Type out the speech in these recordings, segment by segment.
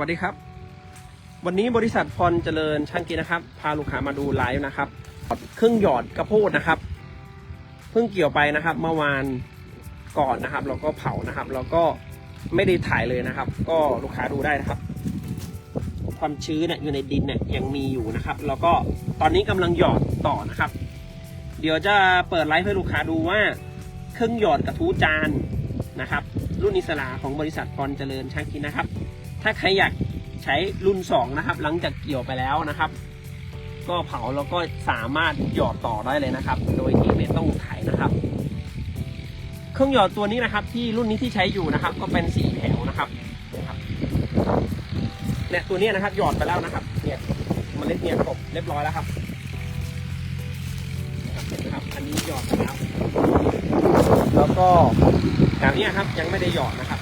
วัสดีครับ วันนี้บริษัทพรเจริญช่างกินนะครับ พาลูกค้ามาดูไลฟ์นะครับ เครื่องหยอดกระโพดนะครับ เพิ่งเกี่ยวไปนะครับ เมื่อวานก่อนนะครับเราก็เผานะครับ แล้วก็ไม่ได้ถ่ายเลยนะครับ ก็ลูกค้าดูได้นะครับ ความชื้นเนี่ยอยู่ในดินเนี่ยยังมีอยู่นะครับ แล้วก็ตอนนี้กำลังหยอดต่อนะครับ เดี๋ยวจะเปิดไลฟ์ให้ลูกค้าดูว่าเครื่องหยอดกระทู้จานนะครับ รุ่นอิสระของบริษัทพรเจริญช่างกินนะครับ ถ้าใครอยากใช้รุ่น 2 นะครับ หลังจากเกี่ยวไปแล้วนะครับ ก็เผาแล้วก็สามารถหยอดต่อได้เลยนะครับ โดยที่ไม่ต้องไถนะครับ เครื่องหยอดตัวนี้นะครับ ที่รุ่นนี้ที่ใช้อยู่นะครับ ก็เป็นสีแถวนะครับเนี่ยตัวนี้นะครับ หยอดไปแล้วนะครับ เนี่ยเมล็ดเนี่ยกบเรียบร้อยแล้วครับนะครับ อันนี้หยอดไปแล้วแล้วก็แบบนี้ครับยังไม่ได้หยอดนนะครับ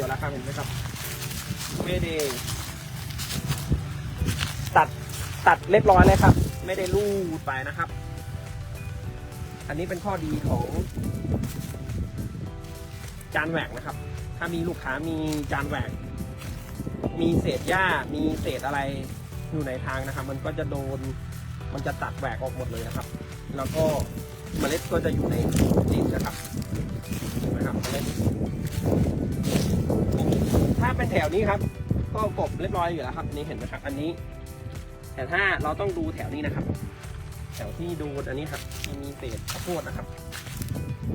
กี่ยวแล้วครับเห็นไหมครับไม่ได้ตัดตัดเรียบร้อยเลยครับ ไม่ได้ลูดไปนะครับ อันนี้เป็นข้อดีของจานแหวกนะครับ ถ้ามีลูกค้ามีจานแหวก มีเศษหญ้า มีเศษอะไรอยู่ในทางนะครับ มันก็จะโดน มันจะตัดแหวกออกหมดเลยนะครับ แล้วก็เมล็ดก็จะอยู่ในดินนะครับเห็นไหมครับเมล็ด ถ้าเป็นแถวนี้ครับ ก็กบเรียบร้อยอยู่แล้วครับอันนี้เห็นไหมครับ อันนี้ แต่ถ้าเราต้องดูแถวนี้นะครับ แถวที่ดูอันนี้ครับที่มีเศษข้าวโพดนะครับ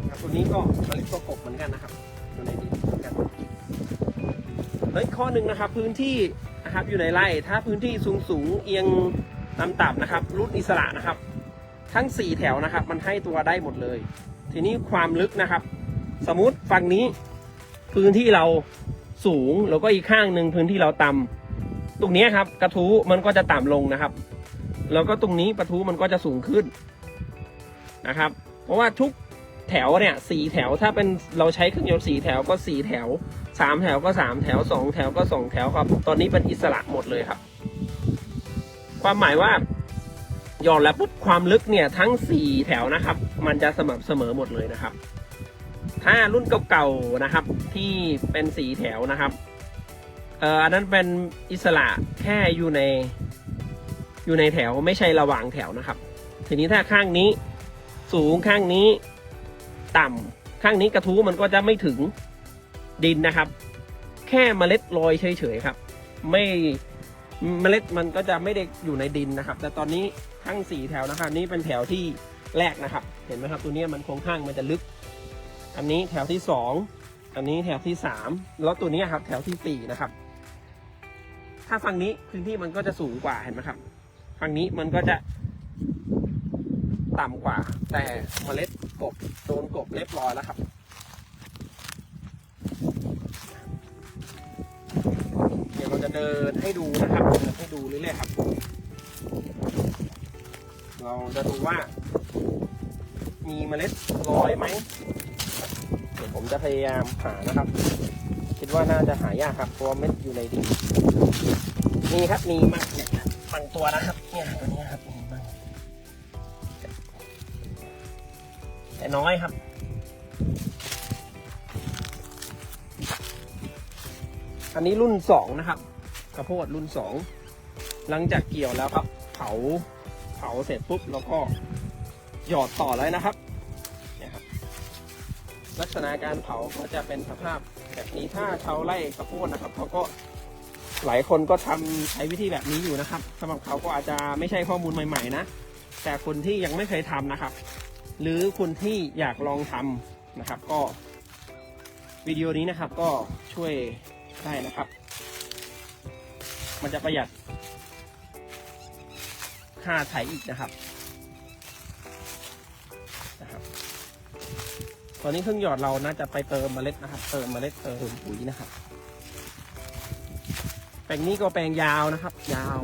ครับตัวนี้ก็เมล็ดก็กบเหมือนกันนะครับอยู่ในดินเหมือนกันแล้วอีกข้อหนึ่งนะครับ พื้นที่นะครับอยู่ในไร่ถ้าพื้นที่สูงสูงเอียงลำต่ำนะครับ รุ่นอิสระนะครับ ทั้งสี่แถวนะครับ มันให้ตัวได้หมดเลย ทีนี้ความลึกนะครับ สมมุติฝั่งนี้ พื้นที่เราสูงแล้วก็อีกข้างหนึ่งพื้นที่เราต่ำตรงนี้ครับกระทู้มันก็จะต่ำลงนะครับ แล้วก็ตรงนี้ประทูมันก็จะสูงขึ้นนะครับ เพราะว่าทุกแถวเนี่ยสี่แถวถ้าเป็นเราใช้เครื่องยนต์สี่แถวก็สี่แถวสามแถวก็สามแถวสองแถวก็สองแถวครับ ตอนนี้เป็นอิสระหมดเลยครับ ความหมายว่าหย่อนแล้วปุ๊บความลึกเนี่ยทั้งสี่แถวนะครับ มันจะสม่ำเสมอหมดเลยนะครับ ถ้ารุ่นเก่าๆนะครับ ที่เป็นสีแถวนะครับเอ่ออันนั้นเป็นอิสระแค่อยู่ในอยู่ในแถวไม่ใช่ระหว่างแถวนะครับ ทีนี้ถ้าข้างนี้สูงข้างนี้ต่ำข้างนี้กระทู้มันก็จะไม่ถึงดินนะครับ แค่เมล็ดลอยเฉยๆครับ ไม่เมล็ดมันก็จะไม่ได้อยู่ในดินนะครับ แต่ตอนนี้ทั้งสี่แถวนะครับ นี่เป็นแถวที่แรกนะครับ เห็นไหมครับ ตัวนี้มันโครงข้างมันจะลึก อันนี้แถวที่สองอันนี้แถวที่สามแล้วตัวนี้ครับ แถวที่สี่นะครับ ถ้าฝั่งนี้พื้นที่มันก็จะสูงกว่าเห็นไหมครับ ฝั่งนี้มันก็จะต่ำกว่า แต่เมล็ดกบโดนกบเรียบร้อยแล้วครับเดี๋ยวเราจะเดินให้ดูนะครับเดินให้ดูเรื่อยๆครับ เราจะดูว่า มีเมล็ดลอยไหม ดี๋ยวผมจะพยายามหานะครับ คิดว่าน่าจะหายากครับเพราะว่าเม็ดอยู่ในดินมีครับมีมากเนี่ยบางตัวนะครับเนี่ยตัวนี้ครับมีบ้างแต่น้อยครับอันนี้รุ่นสองนะครับข้าวโพดรุ่นสองหลังจากเกี่ยวแล้วครับ เผาเผาเสร็จปุ๊บแล้วก็หยอดต่อเลยนะครับ ลักษณะการเผาก็จะเป็นสภาพแบบนี้ถ้าชาวไร่ข้าวโพดนะครับเขาก็หลายคนก็ทำใช้วิธีแบบนี้อยู่นะครับสำหรับเขาก็อาจจะไม่ใช่ข้อมูลใหม่ ๆ นะ แต่คนที่ยังไม่เคยทำนะครับ หรือคนที่อยากลองทำนะครับ ก็วิดีโอนี้นะครับก็ช่วยได้นะครับ มันจะประหยัดค่าไถอีกนะครับ ตอนนี้เครื่องหยอดเราน่าจะไปเติมเมล็ดนะครับ เติมเมล็ดเติมปุ๋ยนะครับ แปลงนี้ก็แปลงยาวนะครับ ยาว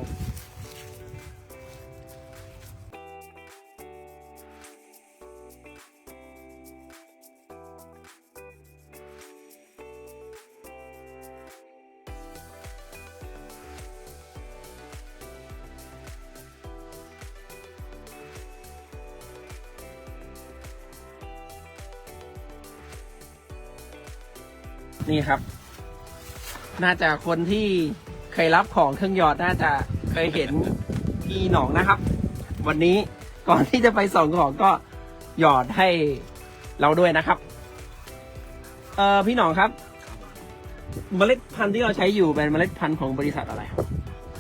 นี่ครับ น่าจะคนที่เคยรับของเครื่องหยอดน่าจะเคยเห็นพี่หนองนะครับ วันนี้ก่อนที่จะไปส่งของก็หยอดให้เราด้วยนะครับ เออพี่หนองครับ เมล็ดพันธุ์ที่เราใช้อยู่เป็นเมล็ดพันธุ์ของบริษัทอะไรครับ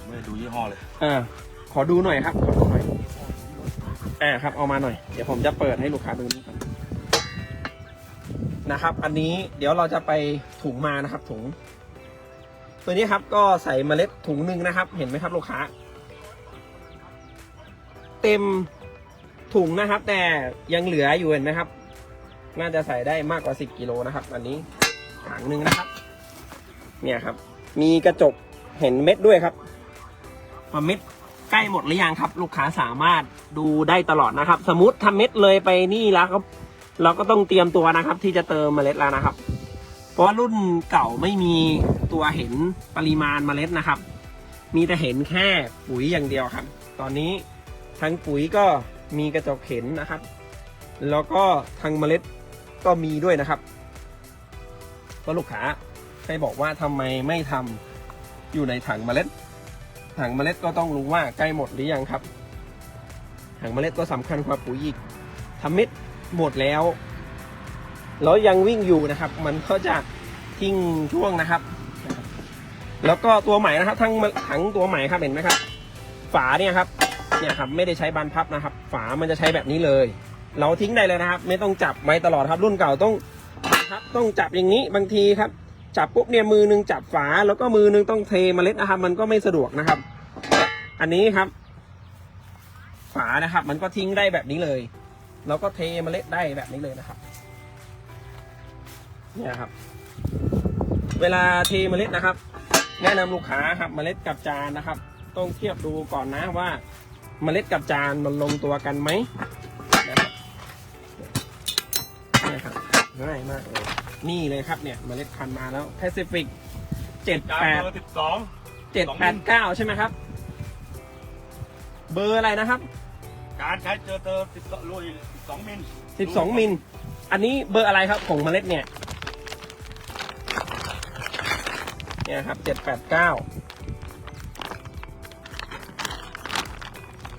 ไม่ได้ดูยี่ห้อเลย เออ ขอดูหน่อยครับขอดูหน่อยอ่าครับ เอามาหน่อย เดี๋ยวผมจะเปิดให้ลูกค้าดูนี่ครับ นะครับ อันนี้เดี๋ยวเราจะไปถุงมานะครับ ถุง ตัวนี้ครับก็ใส่เมล็ดถุงหนึ่งนะครับ เห็นไหมครับลูกค้า เต็มถุงนะครับ แต่ยังเหลืออยู่เห็นไหมครับ น่าจะใส่ได้มากกว่า 10กิโลนะครับ อันนี้ถังหนึ่งนะครับ เนี่ยครับ มีกระจกเห็นเม็ดด้วยครับว่าเม็ดใกล้หมดหรือยังครับ ลูกค้าสามารถดูได้ตลอดนะครับ สมมติทำเม็ดเลยไปนี่แล้วครับ เราก็ต้องเตรียมตัวนะครับ ที่จะเติมเมล็ดแล้วนะครับ เพราะว่ารุ่นเก่าไม่มีตัวเห็นปริมาณเมล็ดนะครับ มีแต่เห็นแค่ปุ๋ยอย่างเดียวครับ ตอนนี้ทั้งปุ๋ยก็มีกระจกเห็นนะครับ แล้วก็ทางเมล็ดก็มีด้วยนะครับก็ลูกค้าให้บอกว่าทำไมไม่ทำอยู่ในถังเมล็ด ถังเมล็ดก็ต้องรู้ว่าใกล้หมดหรือยังครับ ถังเมล็ดก็สำคัญกว่าปุ๋ยอีกทำม็ด หมดแล้ว แล้วยังวิ่งอยู่นะครับ มันก็จะทิ้งช่วงนะครับ แล้วก็ตัวใหม่นะครับ ทั้งถังตัวใหม่ครับเห็นไหมครับ ฝาเนี่ยครับ เนี่ยครับไม่ได้ใช้บานพับนะครับ ฝามันจะใช้แบบนี้เลย เราทิ้งได้เลยนะครับ ไม่ต้องจับไว้ตลอดครับ รุ่นเก่าต้องครับต้องจับอย่างนี้บางทีครับ จับปุ๊บเนี่ยมือหนึงจับฝาแล้วก็มือหนึงต้องเทเมล็ดนะครับ มันก็ไม่สะดวกนะครับ อันนี้ครับ ฝานะครับ มันก็ทิ้งได้แบบนี้เลย แล้วก็เทเมล็ดได้แบบนี้เลยนะครับเนี่ยครับ เวลาเทเมล็ดนะครับ แนะนำลูกค้าครับเมล็ดกับจานนะครับ ต้องเทียบดูก่อนนะว่า เมล็ดกับจานมันลงตัวกันไหมนะครับเนี่ยครับง่ายมากเลยนี่เลยครับเนี่ยเมล็ดพันธุ์มาแล้วแพซิฟิกเจ็ดการแปดเบอร์สิบสองเจ็ดแปดเก้าใช่ไหมครับ เบอร์อะไรนะครับ การใช้เจอเตอร์สิบลุยสิบสองมิลสิบสองมิล อันนี้เบอร์อะไรครับของเมล็ดเนี่ย เนี่ยครับเจ็ดแปดเก้า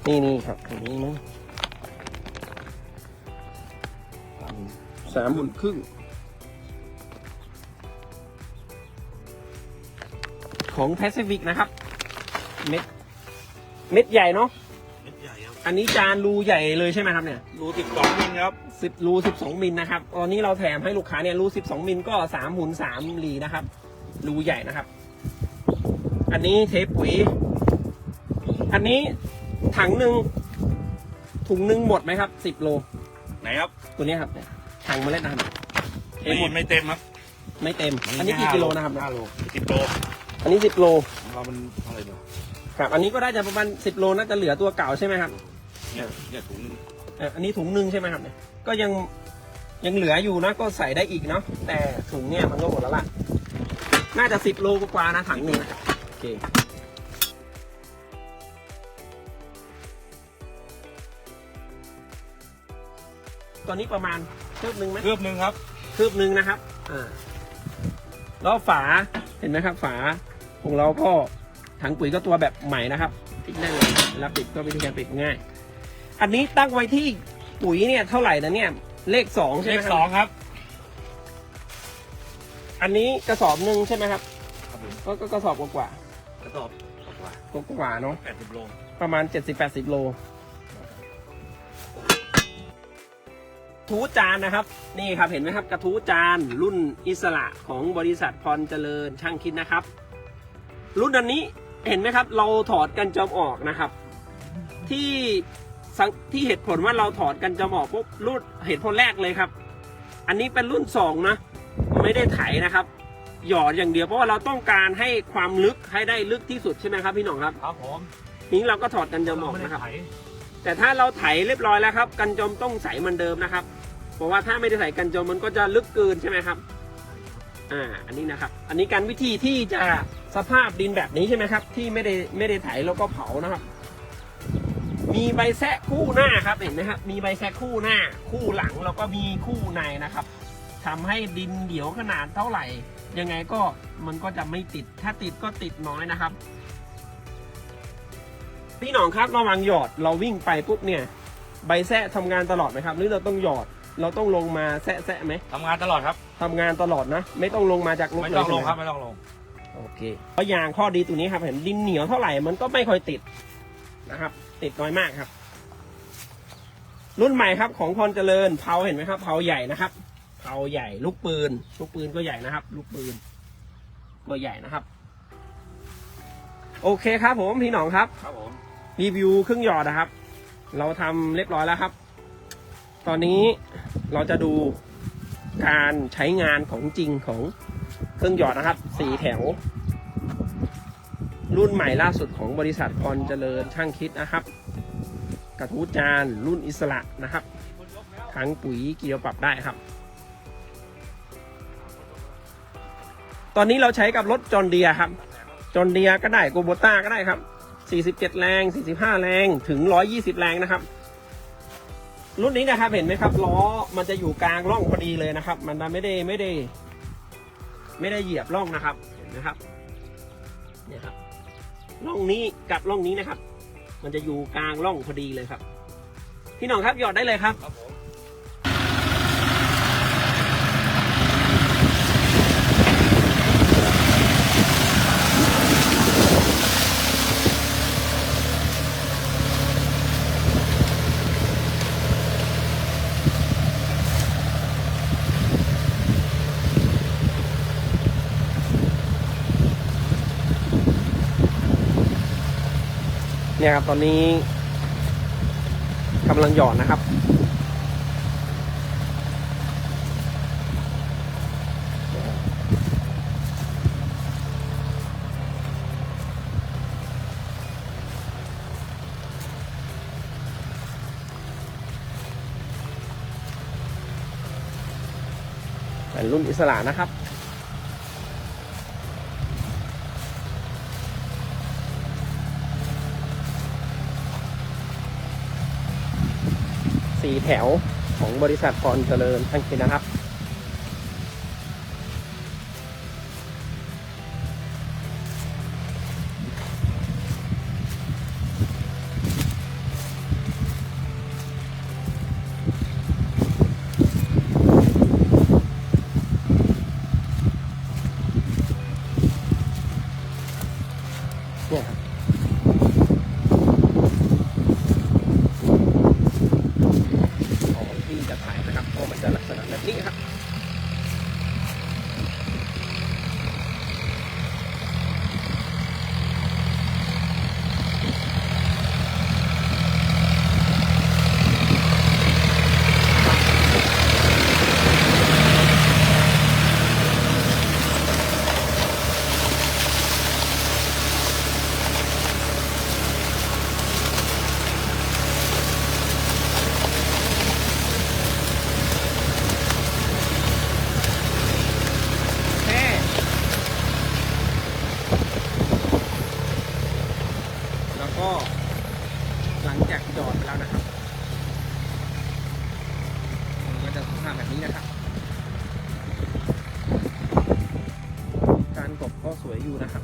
นี่นี่ครับอันนี้มั้งสามหมุนครึ่ง ของแปซิฟิกนะครับ เม็ด เม็ดใหญ่เนาะ อันนี้จานรูใหญ่เลยใช่ไหมครับเนี่ยรูสิบสองมิลครับสิบรูสิบสองมิลนะครับตอนนี้เราแถมให้ลูกค้าเนี่ยรูสิบสองมิลก็สามหมุนสามหลีนะครับ รูใหญ่นะครับ อันนี้เทปปุ๋ย อันนี้ถังหนึ่งถุงหนึ่งหมดไหมครับสิบโล ไหนครับตัวนี้ครับเนี่ยถังเมล็ดนะครับเทไม่หมดไม่เต็มครับไม่เต็ม อันนี้กี่กิโลนะครับห้าโลสิบโลอันนี้สิบโล ของเรามันอะไรเนี่ยครับอันนี้ก็ได้จะประมาณสิบโลน่าจะเหลือตัวเก่าใช่ไหมครับ เนี่ยเนี่ยถุงเอ่ออันนี้ถุงหนึ่งใช่ไหมครับเนี่ยก็ยังยังเหลืออยู่นะก็ใส่ได้อีกเนาะแต่ถุงเนี่ยมันก็หมดแล้วล่ะ น่าจะสิบโลกว่าๆนะถังหนึ่งโอเคตอนนี้ประมาณคืบหนึ่งไหม เครือบหนึ่งครับคืบหนึ่งนะครับ อ่า แล้วฝา เห็นไหมครับ ฝาของเราก็ถังปุ๋ยก็ตัวแบบใหม่นะครับปิดได้เลยเวลาปิดก็วิธีการปิดง่าย อันนี้ตั้งไว้ที่ปุ๋ยเนี่ยเท่าไหร่นะเนี่ย เลขสองใช่เลไหมขครับสองครับ อันนี้กระสอบหนึ่งใช่ไหมครับครับผม ก็ก็กระสอบกว่ากระสอบกว่าๆกว่าๆเนาะ แปดสิบโลประมาณเจ็ดสิบแปดสิบโล ทูจานนะครับ นี่ครับเห็นไหมครับ กระทูจานรุ่นอิสระของบริษัทพรเจริญช่างคิดนะครับ รุ่นอันนี้เห็นไหมครับ เราถอดกันจอมออกนะครับ ที่ สังที่เหตุผลว่าเราถอดกันจอมออกปุ๊บรุ่นเหตุผลแรกเลยครับ อันนี้เป็นรุ่นสองนะ ไม่ได้ไถนะครับ หยอดอย่างเดียวเพราะว่าเราต้องการให้ความลึกให้ได้ลึกที่สุดใช่ไหมครับพี่หน่องครับครับผมนี้เราก็ถอดกันจอมออกไม่ได้นะครับไถแต่ถ้าเราไถเรียบร้อยแล้วครับ กันจมต้องใสเหมือนเดิมนะครับเพราะว่าถ้าไม่ได้ใส่กันจมมันก็จะลึกเกินใช่ไหมครับอ่าอันนี้นะครับ อันนี้การวิธีที่จะสภาพดินแบบนี้ใช่ไหมครับ ที่ไม่ได้ไม่ได้ไถแล้วก็เผานะครับ มีใบแซะคู่หน้าครับเห็นไหมครับมีใบแซะคู่หน้า คู่หลังแล้วก็มีคู่ในนะครับทำให้ดินเดี่ยวขนาดเท่าไหร่ ยังไงก็มันก็จะไม่ติด ถ้าติดก็ติดน้อยนะครับ พี่หนองครับระหวังหยอดเราวิ่งไปปุ๊บเนี่ยใบแซะทำงานตลอดไหมครับ หรือเราต้องหยอดเราต้องลงมาแซะแซะไหมทำงานตลอดครับทำงานตลอดนะ ไม่ต้องลงมาจากรถไม่เลยต้องลงใช่หครับไม่ต้องลงโอเคเพราะยางข้อดีตัวนี้ครับเห็นดินเหนียวเท่าไหร่มันก็ไม่ค่อยติดนะครับ ติดน้อยมากครับ รุ่นใหม่ครับของพรเจริญเผาเห็นไหมครับเผาใหญ่นะครับเผาใหญ่ลูกปืน ลูกปืนก็ใหญ่นะครับ ลูกปืนก็ใหญ่นะครับ โอเคครับผมพี่หนองครับ ครับผมรีวิวเครื่องหยอดนะครับ เราทำเรียบร้อยแล้วครับ ตอนนี้เราจะดูการใช้งานของจริงของเครื่องหยอดนะครับ สีแถว รุ่นใหม่ล่าสุดของบริษัทพรเจริญช่างคิดนะครับ กระทู้จานรุ่นอิสระนะครับทั้งปุ๋ยเกี่ยวปรับได้ครับ ตอนนี้เราใช้กับรถจอนเดียครับ จอนเดียก็ได้โกโบต้าก็ได้ครับ 47 แรง 45 แรง ถึง 120 แรงนะครับ รุ่นนี้นะครับเห็นไหมครับล้อมันจะอยู่กลางร่องพอดีเลยนะครับ มันไม่ได้ไม่ได้ ไม่ได้เหยียบร่องนะครับ เห็นไหมครับเนี่ยครับ ร่องนี้กับร่องนี้นะครับ มันจะอยู่กลางร่องพอดีเลยครับ พี่น้องครับหยอดได้เลยครับครับผม เนี่ยครับตอนนี้กำลังหยอดนะครับ เป็นรุ่นอิสระนะครับ สี่แถวของบริษัทพรเจริญทั้งคิดนะครับ นะครับก็มันจะลักษณะแบบนี้ครับ แค่แล้วก็ หลังจากหยอดไปแล้วนะครับมันก็จะสภาพแบบนี้นะครับ การกบก็สวยอยู่นะครับ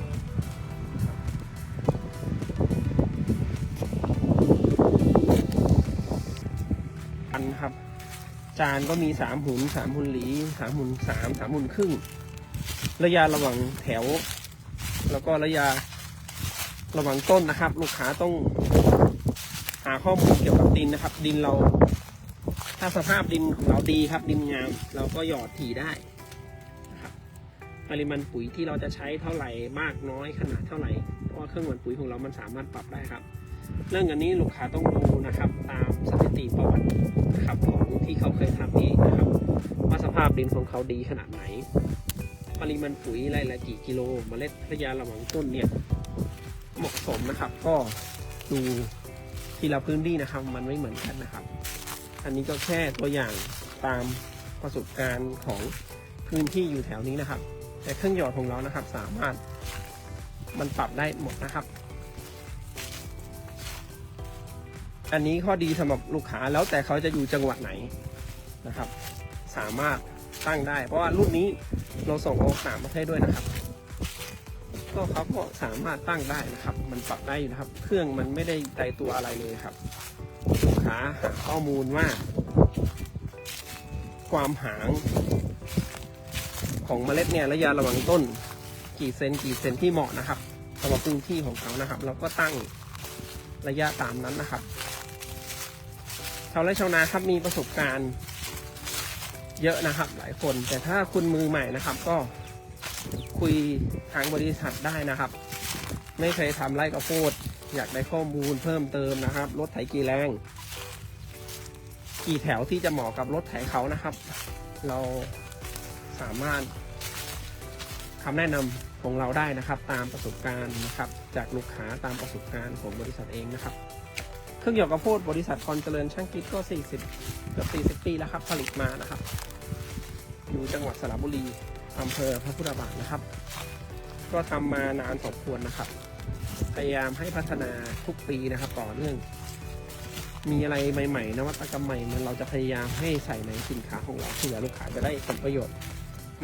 อันครับ จานก็มีสามหุนสามหุนหลีสามหุนสามสามหุนครึ่ง ระยะระหว่างแถว แล้วก็ระยะ ระหว่างต้นนะครับ ลูกค้าต้องหาข้อมูลเกี่ยวกับดินนะครับ ดินเรา ถ้าสภาพดินของเราดีครับ ดินงาม เราก็หยอดถี่ได้นะครับปริมาณปุ๋ยที่เราจะใช้เท่าไหร่มากน้อยขนาดเท่าไหร่เพราะว่าเครื่องวัดปุ๋ยของเรามันสามารถปรับได้ครับ เรื่องอันนี้ลูกค้าต้องดูนะครับ ตามสถิติประวัตินะครับของที่เขาเคยทำเองนะครับว่าสภาพดินของเขาดีขนาดไหน ปริมาณปุ๋ยไร่ละกี่กิโลเมล็ดระยะระหว่างต้นเนี่ย เหมาะสมนะครับ ก็ดูทีละพื้นที่นะครับ มันไม่เหมือนกันนะครับ อันนี้ก็แค่ตัวอย่างตามประสบการณ์ของพื้นที่อยู่แถวนี้นะครับ แต่เครื่องหยอดของเรานะครับ สามารถมันปรับได้หมดนะครับ อันนี้ข้อดีสำหรับลูกค้าแล้วแต่เขาจะอยู่จังหวัดไหนนะครับ สามารถตั้งได้ เพราะว่ารุ่นนี้เราส่งออกต่างประเทศด้วยนะครับ ก็เขาก็สามารถตั้งได้นะครับ มันปรับได้นะครับ เครื่องมันไม่ได้ไตตัวอะไรเลยครับลูกค้าหาข้อมูลว่า ความหางของเมล็ดเนี่ยระยะระหว่างต้น กี่เซนกี่เซนที่เหมาะนะครับสำหรับพื้นที่ของเขานะครับ เราก็ตั้งระยะตามนั้นนะครับชาวไร่ชาวนาครับมีประสบการณ์เยอะนะครับ หลายคนแต่ถ้าคุณมือใหม่นะครับ ก็ คุยทางบริษัทได้นะครับ ไม่เคยทำไร่ข้าวโพดอยากได้ข้อมูลเพิ่มเติมนะครับ รถไถกี่แรง กี่แถวที่จะเหมาะกับรถไถเขานะครับ เราสามารถคำแนะนำของเราได้นะครับ ตามประสบการณ์นะครับ จากลูกค้าตามประสบการณ์ของบริษัทเองนะครับ เครื่องหยอกกระโพดบริษัทคอนเจริญช่างกิจก็ 40 เกือบ 40 ปีแล้วครับ ผลิตมานะครับ อยู่จังหวัดสระบุรี อำเภอพระพุทธบาทนะครับ ก็ทำมานานสมควรนะครับ พยายามให้พัฒนาทุกปีนะครับ ต่อเนื่อง มีอะไรใหม่ ๆ นวัตกรรมใหม่มันเราจะพยายามให้ใส่ในสินค้าของเราเพื่อลูกค้าจะได้ผลประโยชน์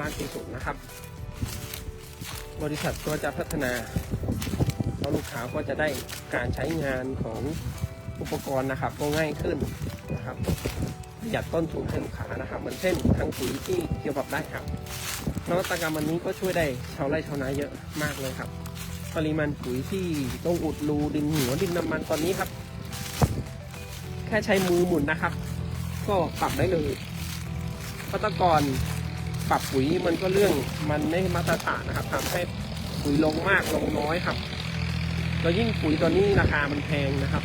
มากที่สุดนะครับ บริษัทก็จะพัฒนาแล้วลูกค้าก็จะได้การใช้งานของอุปกรณ์นะครับ ก็ง่ายขึ้นนะครับประหยัดต้นทุนให้ลูกค้านะครับ เหมือนเช่นทางปุ๋ยที่เกี่ยวกับได้ครับ นวัตกรรมอันนี้ก็ช่วยได้ชาวไร่ชาวนาเยอะมากเลยครับ ปริมาณปุ๋ยที่ต้องอุดรูดินหัวดินน้ำมันตอนนี้ครับ แค่ใช้มือหมุนนะครับ ก็ปรับได้เลยเพราะแตะกอนปรับปุ๋ยมันก็เรื่องมันไม่มาตรฐานนะครับทำให้ปุ๋ยลงมากลงน้อยครับแล้วยิ่งปุ๋ยตัวนี้ราคามันแพงนะครับ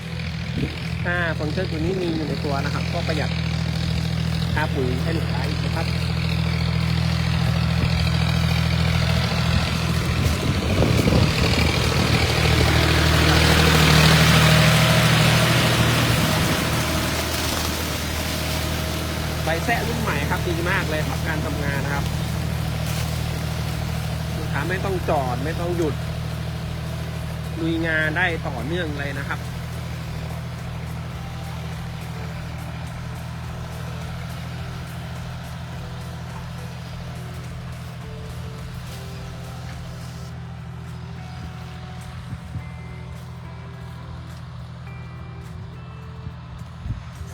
ถ้าฟังก์ชันตัวนี้มีอยู่ในตัวนะครับ ก็ประหยัดค่าปุ๋ยให้ลูกค้าอีกนะครับ แซะรุ่นใหม่ครับดีมากเลยครับการทำงานนะครับลูกค้าไม่ต้องจอดไม่ต้องหยุดลุยงานได้ต่อเนื่องเลยนะครับ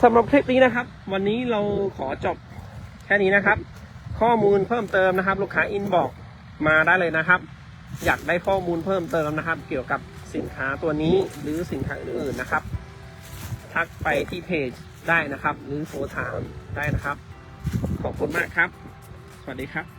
สำหรับคลิปนี้นะครับ วันนี้เราขอจบแค่นี้นะครับ ข้อมูลเพิ่มเติมนะครับ ลูกค้าอินบอกมาได้เลยนะครับ อยากได้ข้อมูลเพิ่มเติมนะครับ เกี่ยวกับสินค้าตัวนี้หรือสินค้าอื่นๆนะครับ ทักไปที่เพจได้นะครับ หรือโทรถามได้นะครับ ขอบคุณมากครับ สวัสดีครับ